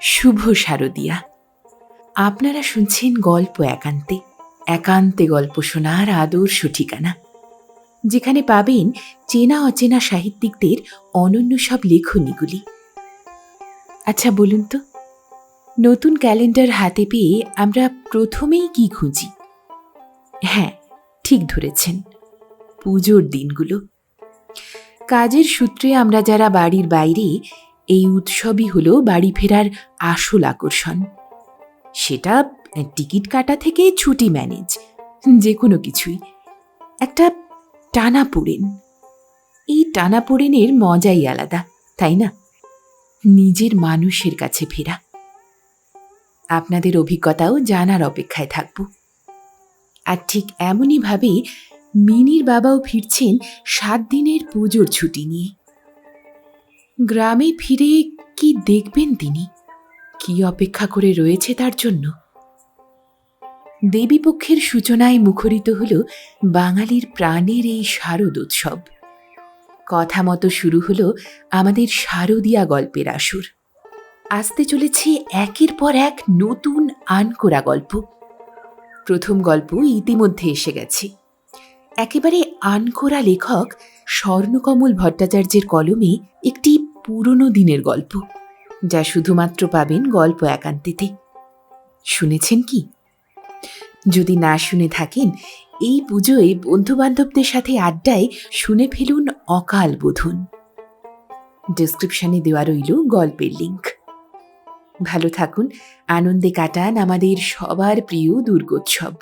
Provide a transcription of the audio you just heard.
শুভ শারদিয়া। আপনারা শুনছেন গল্প একান্তে। একান্তে গল্প শোনার আদর্শ ঠিকানা। যেখানে পাবেন চেনা অচেনা সাহিত্যিকদের অনন্য সব লেখনীগুলি। আচ্ছা বলুন তো, নতুন ক্যালেন্ডার হাতে পেয়ে আমরা প্রথমেই কি খুঁজি? হ্যাঁ ঠিক ধরেছেন, পুজোর দিনগুলো। কাজের সূত্রে আমরা যারা বাড়ির বাইরে এই উৎসবই হলো বাড়ি ফেরার আসল আকর্ষণ। সেটা টিকিট কাটা থেকে ছুটি ম্যানেজ যে কোনো কিছুই। একটা টানা পড়েন। এই টানা পড়েনের মজাই আলাদা, তাই না? নিজের মানুষের কাছে ফেরা। আপনাদের অভিজ্ঞতাও জানার অপেক্ষায় থাকব। আর ঠিক এমনইভাবে মিনির বাবাও ফিরছেন সাত দিনের পুজোর ছুটি নিয়ে। গ্রামে ফিরে কি দেখবেন তিনি? কি অপেক্ষা করে রয়েছে তার জন্য? দেবীপক্ষের সূচনায় মুখরিত হল বাঙালির প্রাণের এই শারদ উৎসব। কথা মতো শুরু হলো আমাদের শারদীয়া গল্পের আসর। আসতে চলেছে একের পর এক নতুন আনকোরা গল্প। প্রথম গল্প ইতিমধ্যে এসে গেছে। একেবারে আনকোরা লেখক স্বর্ণকমল ভট্টাচার্যের কলমে একটি পুরনো দিনের গল্প, যা শুধুমাত্র পাবেন গল্প একান্তিতে। শুনেছেন কি? যদি না শুনে থাকেন, এই পুজোয় বন্ধুবান্ধবদের সাথে আড্ডায় শুনে ফেলুন অকাল বোধন। ডিসক্রিপশনে দেওয়া রইল গল্পের লিঙ্ক ভালো থাকুন, আনন্দে কাটান আমাদের সবার প্রিয় দুর্গোৎসব।